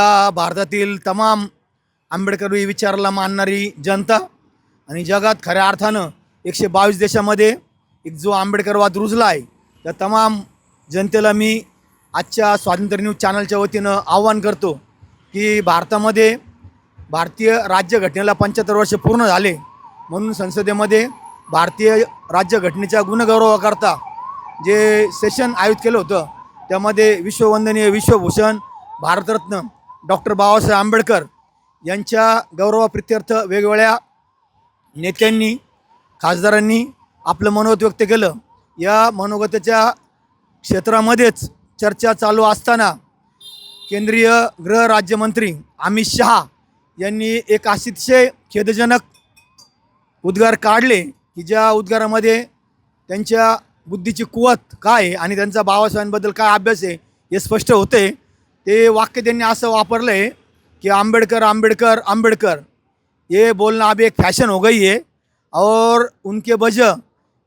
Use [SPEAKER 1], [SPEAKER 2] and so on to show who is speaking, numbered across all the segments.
[SPEAKER 1] या भारतातील तमाम आंबेडकरी विचाराला मानणारी जनता आणि जगात खऱ्या अर्थानं एकशे बावीस देशामध्ये एक जो आंबेडकरवाद रुजला आहे त्या तमाम जनतेला मी आजच्या स्वातंत्र्य न्यूज चॅनलच्या वतीनं आव्हान करतो की भारतामध्ये भारतीय राज्यघटनेला पंच्याहत्तर वर्ष पूर्ण झाले म्हणून संसदेमध्ये भारतीय राज्यघटनेच्या गुणगौरवाकरता जे सेशन आयोजित केलं होतं त्यामध्ये विश्ववंदनीय विश्वभूषण भारतरत्न डॉक्टर बाबासाहेब आंबेडकर यांच्या गौरवाप्रित्यर्थ वेगवेगळ्या नेत्यांनी खासदारांनी आपलं मनोगत व्यक्त केलं. या मनोगताच्या क्षेत्रामध्येच चर्चा चालू असताना केंद्रीय गृह राज्यमंत्री अमित शहा यांनी एक अतिशय खेदजनक उद्गार काढले की ज्या उद्गारामध्ये त्यांच्या बुद्धीची कुवत काय आहे आणि त्यांचा बाबासाहेबांबद्दल काय अभ्यास आहे हे स्पष्ट होते. ते वाक्य त्यांनी असं वापरलं आहे कि आम्बेडकर आम्बेडकर आम्बेडकर ये बोलना अब एक फैशन हो गई है और उनके वजह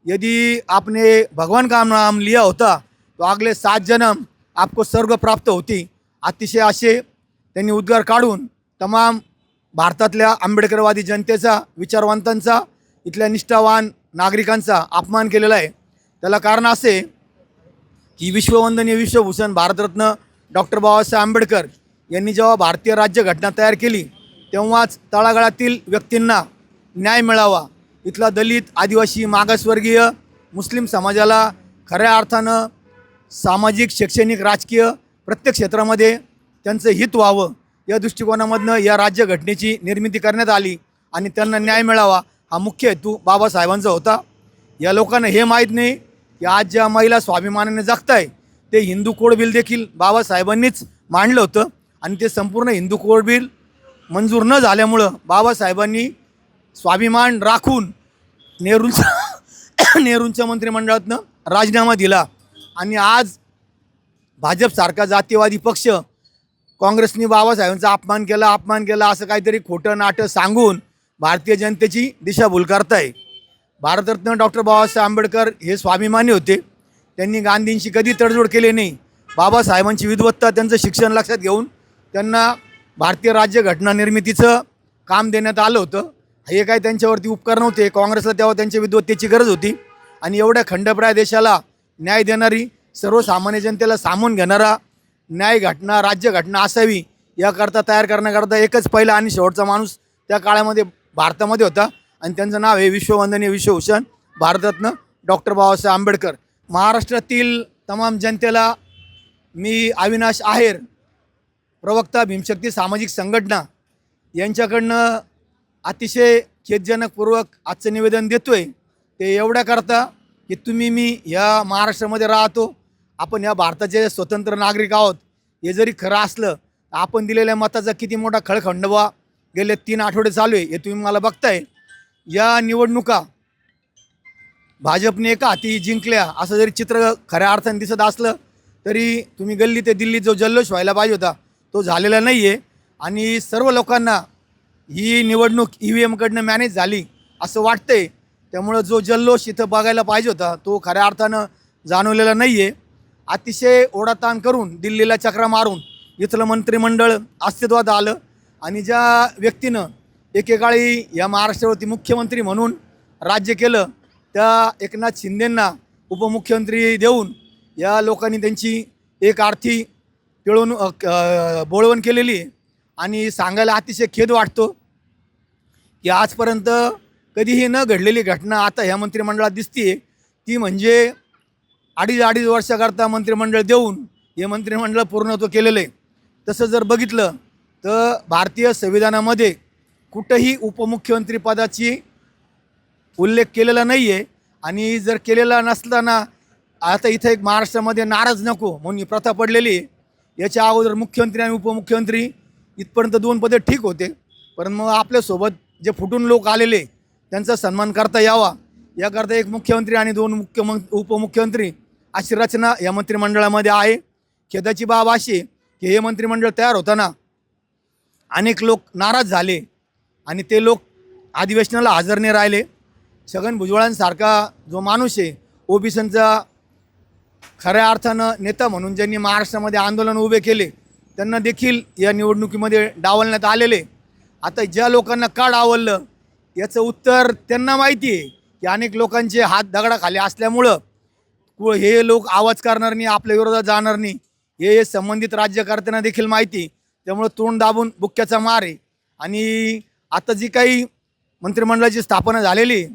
[SPEAKER 1] यदि आपने भगवान का नाम लिया होता तो अगले सात जन्म आपको स्वर्ग प्राप्त होती. अतिशय असे त्यांनी उद्गार काढून तमाम भारतातल्या आंबेडकरवादी जनतेचा विचारवंतांचा इथल्या निष्ठावान नागरिकांचा अपमान केलेला आहे. त्याला कारण असे की विश्ववंदनीय विश्वभूषण भारतरत्न डॉक्टर बाबासाहेब आंबेडकर यांनी जेव्हा भारतीय राज्यघटना तयार केली तेव्हाच तळागाळातील व्यक्तींना न्याय मिळावा. इथला दलित आदिवासी मागासवर्गीय मुस्लिम समाजाला खऱ्या अर्थानं सामाजिक शैक्षणिक राजकीय प्रत्येक क्षेत्रामध्ये त्यांचं हित व्हावं. या दृष्टिकोनामधनं या राज्यघटनेची निर्मिती करण्यात आली आणि त्यांना न्याय मिळावा हा मुख्य हेतू बाबासाहेबांचा होता. या लोकांना हे माहीत नाही की आज ज्या महिला स्वाभिमानाने जगताय ते हिंदू कोड बिल देखील बाबासाहेबांनीच मांडलं होतं. आणि ते संपूर्ण हिंदू कोड बिल मंजूर न झाल्यामुळं बाबासाहेबांनी स्वाभिमान राखून नेहरूंच्या नेहरूंच्या मंत्रिमंडळातनं राजीनामा दिला. आणि आज भाजपसारखा जातीयवादी पक्ष काँग्रेसनी बाबासाहेबांचा अपमान केला अपमान केला असं काहीतरी खोटं नाटं सांगून भारतीय जनतेची दिशाभूल करताय. भारतरत्न डॉक्टर बाबासाहेब आंबेडकर हे स्वाभिमानी होते. त्यांनी गांधींशी कधी तडजोड केली नाही. बाबासाहेबांची विद्वत्ता त्यांचं शिक्षण लक्षात घेऊन त्यांना भारतीय राज्यघटना निर्मितीचं काम देण्यात आलं होतं. हे काय त्यांच्यावरती उपकार नव्हते. काँग्रेसला तेव्हा त्यांच्या विद्वत्तेची गरज होती. आणि एवढ्या खंडप्राय देशाला न्याय देणारी सर्वसामान्य जनतेला सामावून घेणारा न्याय घटना राज्यघटना असावी याकरता तयार करण्याकरता एकच पहिला आणि शेवटचा माणूस त्या काळामध्ये भारतामध्ये होता. आणि त्यांचं नाव आहे विश्ववंदनीय विश्वभूषण भारतरत्न डॉक्टर बाबासाहेब आंबेडकर. महाराष्ट्रातील तमाम जनतेला मी अविनाश आहेर प्रवक्ता भीमशक्ती सामाजिक संघटना यांच्याकडनं अतिशय खेदजनकपूर्वक आजचं निवेदन देतो आहे ते एवढ्याकरता की तुम्ही मी या महाराष्ट्रामध्ये राहतो. आपण या भारताचे स्वतंत्र नागरिक आहोत. हे जरी खरं असलं तर आपण दिलेल्या मताचा किती मोठा खळखंडवा गेले तीन आठवडे चालू आहे हे तुम्ही मला बघताय. या निवडणुका भाजपने एका हाती जिंकल्या? असं जरी चित्र खऱ्या अर्थाने दिसत असलं तरी तुम्ही गल्ली ते दिल्लीत जो जल्लोष व्हायला पाहिजे होता तो झालेला नाही आहे आणि सर्व लोकांना ही निवडणूक ई व्ही एमकडनं मॅनेज झाली असं वाटतंय. त्यामुळं जो जल्लोष इथं बघायला पाहिजे होता तो खऱ्या अर्थानं जाणवलेला नाही आहे अतिशय ओढाताण करून दिल्लीला चक्रा मारून इथलं मंत्रिमंडळ अस्तित्वात आलं. आणि ज्या व्यक्तीनं एकेकाळी या महाराष्ट्रावरती मुख्यमंत्री म्हणून राज्य केलं त्या एकनाथ शिंदेंना उपमुख्यमंत्री देऊन या लोकांनी त्यांची एक आर्थिक पिळवून बोळवण केलेली आणि सांगायला अतिशय खेद वाटतो की आजपर्यंत कधीही न घडलेली घटना आता ह्या मंत्रिमंडळात दिसते ती म्हणजे अडीच अडीच वर्षाकरता मंत्रिमंडळ देऊन हे मंत्रिमंडळ पूर्णत्व केलेलं आहे. तसं जर बघितलं तर भारतीय संविधानामध्ये कुठंही उपमुख्यमंत्रीपदाची उल्लेख केलेला नाही आहे आणि जर केलेला नसताना आता इथं एक महाराष्ट्रामध्ये नाराज नको म्हणून ही प्रथा पडलेली आहे. याच्या अगोदर मुख्यमंत्री आणि उपमुख्यमंत्री इथपर्यंत दोन पदे ठीक होते. पण मग आपल्यासोबत जे फुटून लोक आलेले त्यांचा सन्मान करता यावा. याकरता एक मुख्यमंत्री आणि दोन मुख्यमं उपमुख्यमंत्री अशी रचना या मंत्रिमंडळामध्ये आहे. खेदाची बाब अशी की हे मंत्रिमंडळ तयार होताना अनेक लोक नाराज झाले आणि ते लोक अधिवेशनाला हजर नाही राहिले. छगन भुजबळांसारखा जो माणूस आहे ओबीसींचा खऱ्या अर्थानं नेता म्हणून ज्यांनी महाराष्ट्रामध्ये आंदोलन उभे केले त्यांना देखील या निवडणुकीमध्ये डावलण्यात आलेले. आता ज्या लोकांना का डावललं याचं उत्तर त्यांना माहिती आहे की अनेक लोकांचे हात दगडाखाली असल्यामुळं कु- हे लोक आवाज करणार नाही आपल्या विरोधात जाणार नाही हे संबंधित राज्यकर्त्यांना देखील माहिती त्यामुळं तोंड दाबून बुक्क्याचा मार आहे. आणि आता जी काही मंत्रिमंडळाची स्थापना झालेली आहे,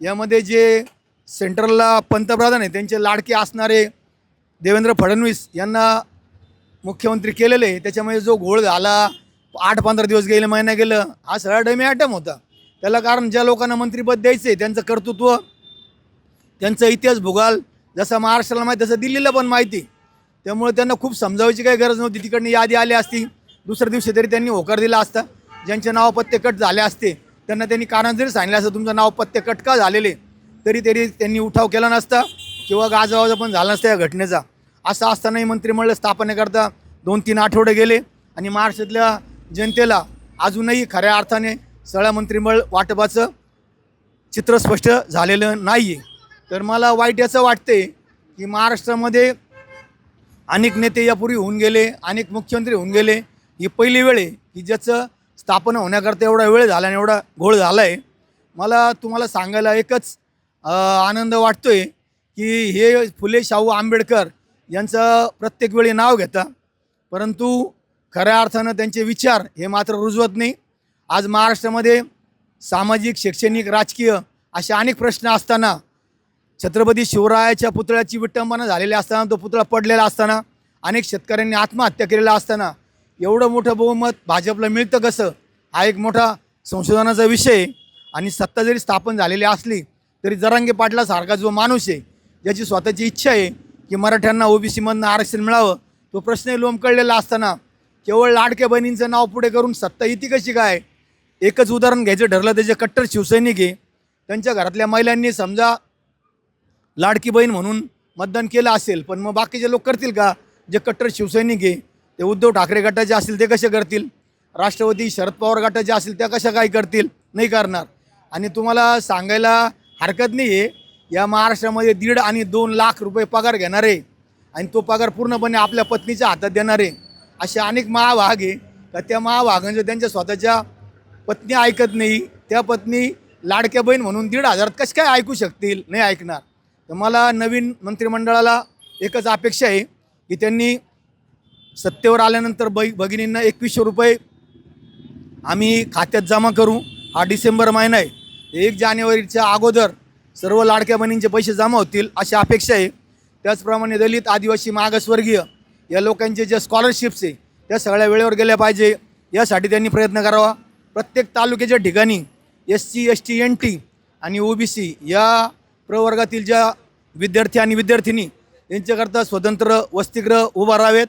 [SPEAKER 1] यामध्ये जे सेंट्रलला पंतप्रधान आहे त्यांचे लाडके असणारे देवेंद्र फडणवीस यांना मुख्यमंत्री केलेले आहे. त्याच्यामध्ये जो घोळ झाला आठ पंधरा दिवस गेले महिना गेलं हा सगळा डमी आयटम होता. त्याला कारण ज्या लोकांना मंत्रीपद द्यायचं आहे त्यांचं कर्तृत्व त्यांचा इतिहास भूगाल जसं महाराष्ट्राला माहिती तसं दिल्लीला पण माहिती. त्यामुळे त्यांना खूप समजावायची काही गरज नव्हती. तिकडनं यादी आली असती दुसऱ्या दिवशी तरी त्यांनी होकार दिला असता. ज्यांचे नाव पत्ते कट झाले असते त्यांना त्यांनी कारण जरी सांगितलं असं तुमचं नाव पत्ते कटका झालेले तरी तरी त्यांनी उठाव केला नसता किंवा गाजवाजा पण झाला नसता या घटनेचा. असं असतानाही मंत्रिमंडळ स्थापनेकरता दोन तीन आठवडे गेले आणि महाराष्ट्रातल्या जनतेला अजूनही खऱ्या अर्थाने सगळ्या मंत्रिमंडळ वाटपाचं चित्र स्पष्ट झालेलं नाही आहे तर मला वाईट याचं वाटते की महाराष्ट्रामध्ये अनेक नेते यापूर्वी होऊन गेले अनेक मुख्यमंत्री होऊन गेले. ही पहिली वेळ आहे की ज्याचं स्थापना होण्याकरता एवढा वेळ झाला आणि एवढा घोळ झाला आहे मला तुम्हाला सांगायला एकच आनंद वाटतो आहे की हे फुले शाहू आंबेडकर यांचं प्रत्येक वेळी नाव घेता परंतु खऱ्या अर्थानं त्यांचे विचार हे मात्र रुजवत नाही. आज महाराष्ट्रामध्ये सामाजिक शैक्षणिक राजकीय असे अनेक प्रश्न असताना छत्रपती शिवरायाच्या पुतळ्याची विटंबना झालेली असताना तो पुतळा पडलेला असताना अनेक शेतकऱ्यांनी आत्महत्या केलेला असताना एवढं मोठं बहुमत भाजपला मिळतं कसं? हा एक मोठा संशोधनाचा विषय आहे. आणि सत्ता जरी स्थापन झालेली असली तरी जरांगे पाटलासारखा जो माणूस आहे ज्याची स्वतःची इच्छा आहे की मराठ्यांना ओबीसीमधनं आरक्षण मिळावं तो प्रश्न लोंबकळलेला असताना केवळ लाडक्या बहिणींचं नाव पुढे करून सत्ता येते कशी काय? एकच उदाहरण घ्यायचं ठरलं त्याचे कट्टर शिवसैनिक आहे. त्यांच्या घरातल्या महिलांनी समजा लाडकी बहीण म्हणून मतदान केलं असेल पण मग बाकीचे लोक करतील का? जे कट्टर शिवसैनिक आहे ते उद्धव ठाकरे गटाचे असतील ते कसे करतील? राष्ट्रवादी शरद पवार गटाचे असतील त्या कशा काय करतील? नाही करणार. आणि तुम्हाला सांगायला हरकत नाही आहे या महाराष्ट्रामध्ये दीड आणि दोन लाख रुपये पगार घेणार आहे आणि तो पगार पूर्णपणे आपल्या पत्नीच्या हातात देणार आहे असे अनेक महाभाग आहे. का त्या महाभागांचे त्यांच्या स्वतःच्या पत्नी ऐकत नाही त्या पत्नी लाडक्या बहीण म्हणून दीड हजारात कसे काय ऐकू शकतील? नाही ऐकणार. तर मला नवीन मंत्रिमंडळाला एकच अपेक्षा आहे की त्यांनी सत्तेवर आल्यानंतर बै भगिनींना एकवीसशे रुपये आम्ही खात्यात जमा करू. हा डिसेंबर महिना आहे. एक जानेवारीच्या अगोदर सर्व लाडक्या बहिणींचे पैसे जमा होतील अशी अपेक्षा आहे. त्याचप्रमाणे दलित आदिवासी मागासवर्गीय या लोकांचे जे स्कॉलरशिप्स आहे त्या सगळ्या वेळेवर गेल्या पाहिजे. यासाठी त्यांनी प्रयत्न करावा. प्रत्येक तालुक्याच्या ठिकाणी S C S T N T आणि ओ बी सी या प्रवर्गातील ज्या विद्यार्थी आणि विद्यार्थिनी यांच्याकरता स्वतंत्र वसतिगृह उभा राहावेत.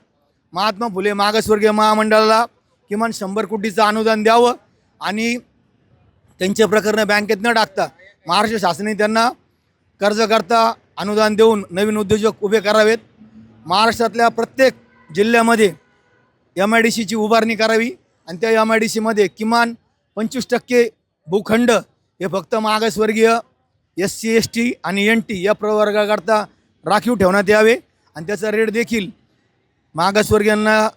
[SPEAKER 1] महात्मा फुले मागासवर्गीय महामंडळाला किमान शंभर कोटीचं अनुदान द्यावं आणि त्यांचे प्रकरणं बँकेत न टाकता महाराष्ट्र शासनाने त्यांना कर्जकर्ता अनुदान देऊन नवीन उद्योजक उभे करावेत. महाराष्ट्रातल्या प्रत्येक जिल्ह्यामध्ये एम आय डी सीची उभारणी करावी आणि त्या एम आय डी सीमध्ये किमान पंचवीस टक्के भूखंड हे फक्त मागासवर्गीय एस सी एस टी आणि एन टी या प्रवर्गाकरता राखीव ठेवण्यात यावे आणि त्याचा रेट देखील मागासवर्गीयांना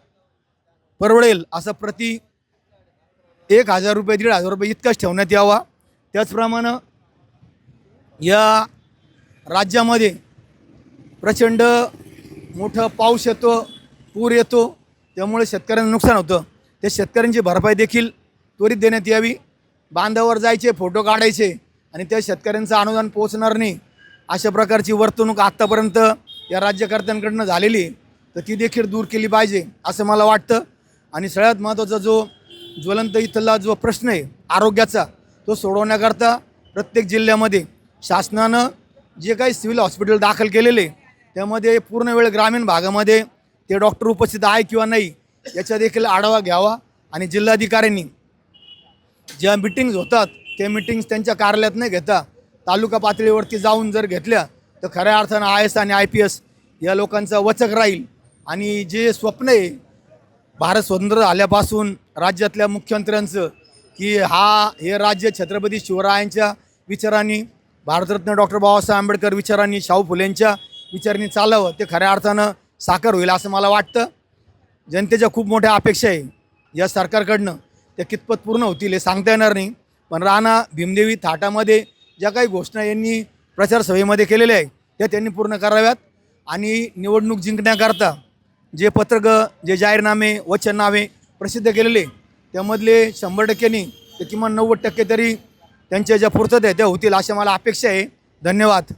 [SPEAKER 1] परवडेल असं प्रति एक हजार रुपये दीड हजार रुपये इतकाच ठेवण्यात यावा. त्याचप्रमाणे या राज्यामध्ये प्रचंड मोठं पाऊस येतो पूर येतो त्यामुळे शेतकऱ्यांना नुकसान होतं. त्या शेतकऱ्यांची भरपाई देखील त्वरित देण्यात यावी. बांधावर जायचे फोटो काढायचे आणि त्या शेतकऱ्यांचं अनुदान पोहोचणार नाही. अशा प्रकारची वर्तणूक आत्तापर्यंत या राज्यकर्त्यांकडनं झालेली आहे. तर ती देखील दूर केली पाहिजे असं मला वाटतं. आणि सगळ्यात महत्त्वाचा जो ज्वलंत इथला जो प्रश्न आहे आरोग्याचा तो सोडवण्याकरता प्रत्येक जिल्ह्यामध्ये शासनानं जे काही सिव्हिल हॉस्पिटल दाखल केलेले त्यामध्ये पूर्ण वेळ ग्रामीण भागामध्ये ते डॉक्टर उपस्थित आहे किंवा नाही याचा देखील आढावा घ्यावा. आणि जिल्हाधिकाऱ्यांनी ज्या मिटिंग्ज होतात त्या मिटिंग्स त्यांच्या कार्यालयात न घेता तालुका पातळीवरती जाऊन जर घेतल्या तर खऱ्या अर्थानं आय एस आणि आय पी एस या लोकांचा वचक राहील. आणि जे स्वप्न आहे भारत स्वतंत्र आल्यापासून राज्यातल्या मुख्यमंत्र्यांचं की हा हे राज्य छत्रपती शिवरायांच्या विचारांनी भारतरत्न डॉक्टर बाबासाहेब आंबेडकर विचारांनी शाहू फुलेंच्या विचारांनी चालावं ते खऱ्या अर्थानं साकार होईल असं मला वाटतं. जनतेच्या खूप मोठ्या अपेक्षा आहे. या सरकारकडनं त्या कितपत पूर्ण होतील हे सांगता येणार नाही. पण राणा भीमदेवी थाटामध्ये ज्या काही घोषणा यांनी प्रचारसभेमध्ये केलेल्या आहे त्या त्यांनी पूर्ण कराव्यात. आणि निवडणूक जिंकण्याकरता जे पत्रक जे जाहीरनामे वचननामे प्रसिद्ध केलेले त्यामधले शंभर टक्क्यांनी ते किमान नव्वद टक्के तरी त्यांच्या ज्या पूर्तता आहे त्या होतील अशा मला अपेक्षा आहे. धन्यवाद.